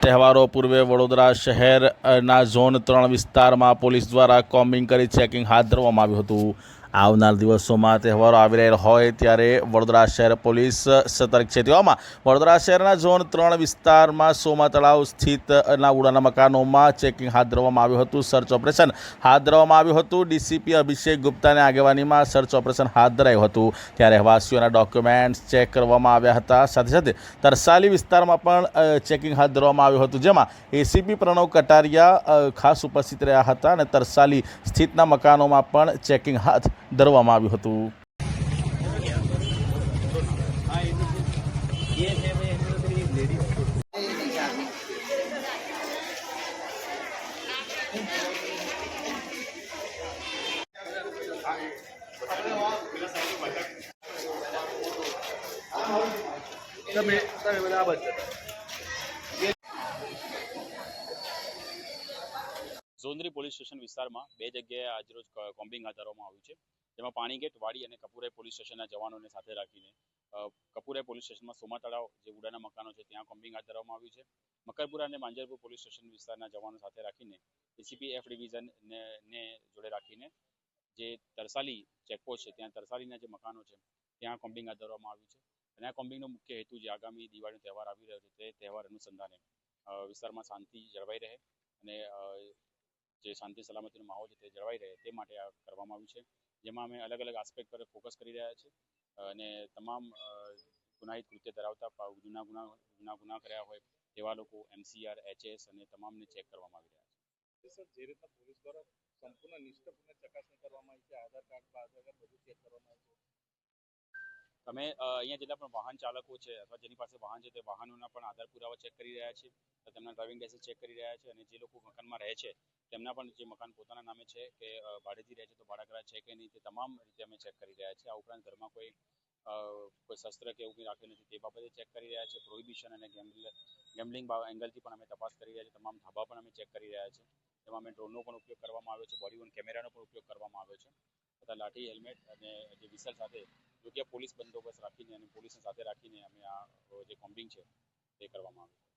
તહેવારો પૂર્વે વડોદરા શહેરના ઝોન ત્રણ વિસ્તારમાં પોલીસ દ્વારા કોમ્બિંગ કરી ચેકિંગ હાથ ધરવામાં આવ્યું હતું. આવનાર દિવસોમાં તહેવારો આવી રહેલ હોય ત્યારે વડોદરા શહેર પોલીસ સતર્ક છે. તેવામાં વડોદરા શહેરના ઝોન ત્રણ વિસ્તારમાં સોમા તળાવ સ્થિતના ઉડાના મકાનોમાં ચેકિંગ હાથ ધરવામાં આવ્યું હતું. સર્ચ ઓપરેશન હાથ ધરવામાં આવ્યું હતું. ડીસીપી અભિષેક ગુપ્તાની આગેવાનીમાં સર્ચ ઓપરેશન હાથ ધરાયું હતું. ત્યારે રહેવાસીઓના ડોક્યુમેન્ટ્સ ચેક કરવામાં આવ્યા હતા. સાથે સાથે તરસાલી વિસ્તારમાં પણ ચેકિંગ હાથ ધરવામાં આવ્યું હતું. જેમાં એસીપી પ્રણવ કટારિયા ખાસ ઉપસ્થિત રહ્યા હતા અને તરસાલી સ્થિતના મકાનોમાં પણ ચેકિંગ હાથ ધરવામાં આવ્યું હતું. ઝોનરી પોલીસ સ્ટેશન વિસ્તારમાં બે જગ્યાએ આજરોજ કોમ્બિંગ હાથ ધરવામાં આવ્યું છે. જેમાં પાણીગેટ, વાડી અને કપુરાઈ પોલીસ સ્ટેશનના જવાનોને સાથે રાખીને કપુરાઈ પોલીસ સ્ટેશનમાં સોમા તળાવ જે ઉડાના મકાનો છે, ત્યાં કોમ્બિંગ હાથ ધરવામાં આવ્યું છે. મકરપુરા અને માંજરપુર પોલીસ સ્ટેશન વિસ્તારના જવાનો સાથે રાખીને, એસીપી, એફ ડિવિઝન ને જોડે રાખીને જે તરસાલી ચેકપોસ્ટ છે, ત્યાં તરસાલીના જે મકાનો છે, ત્યાં કોમ્બિંગ હાથ ધરવામાં આવ્યું છે. અને આ કોમ્બિંગનો મુખ્ય હેતુ જે આગામી દિવાળીનો તહેવાર આવી રહ્યો છે, તે તહેવાર અનુસંધાને વિસ્તારમાં શાંતિ જળવાઈ રહે અને જે શાંતિ સલામતીનો માહોલ છે તે જળવાઈ રહે તે માટે આ કરવામાં આવ્યું છે. જેમાં અમે અલગ અલગ આસ્પેક્ટ પર ફોકસ કરી રહ્યા છીએ. અને તમામ ગુનાહિત કૃત્ય ધરાવતા જૂના ગુના જૂના ગુના કર્યા હોય તેવા લોકો એમસીઆર એચએસ અને તમામને ચેક કરવામાં આવી રહ્યા છે. સર, જે રીતના પોલીસ દ્વારા સંપૂર્ણ નિષ્ઠપૂર્ણ ચકાસણી કરવામાં આવી છે, આધાર કાર્ડ આધાર કાર્ડ બધું ચેક કરવામાં આવ્યું છે. તમે અહીંયા જેટલા પણ વાહન ચાલકો છે અથવા જેની પાસે વાહન છે તે વાહનોના પણ આધાર પુરાવા ચેક કરી રહ્યા છે તેમના ડ્રાઇવિંગ લાઇસન્સ ચેક કરી રહ્યા છે અને જે લોકો મકાનમાં રહે છે, તેમના પણ જે મકાન પોતાના નામે છે કે ભાડેથી રહે છે તો ભાડાકરા છે કે નહીં તે તમામ રીતે અમે ચેક કરી રહ્યા છીએ. આ ઉપરાંત ઘરમાં કોઈ કોઈ શસ્ત્ર કે એવું કંઈ રાખ્યું નથી તે બાબતે ચેક કરી રહ્યા છે. પ્રોહિબિશન અને ગેમ્બલ ગેમ્બલિંગ એંગલથી પણ અમે તપાસ કરી રહ્યા છીએ. તમામ ધાબા પણ અમે ચેક કરી રહ્યા છીએ. તેમાં અમે ડ્રોનનો પણ ઉપયોગ કરવામાં આવ્યો છે. બોડી વન કેમેરાનો પણ ઉપયોગ કરવામાં આવ્યો છે. તથા લાઠી હેલ્મેટ અને જે વિસલ સાથે યોગ્ય પોલીસ બંદોબસ્ત રાખીને અને પોલીસને સાથે રાખીને અમે આ જે કોમ્બિંગ છે તે કરવામાં આવ્યું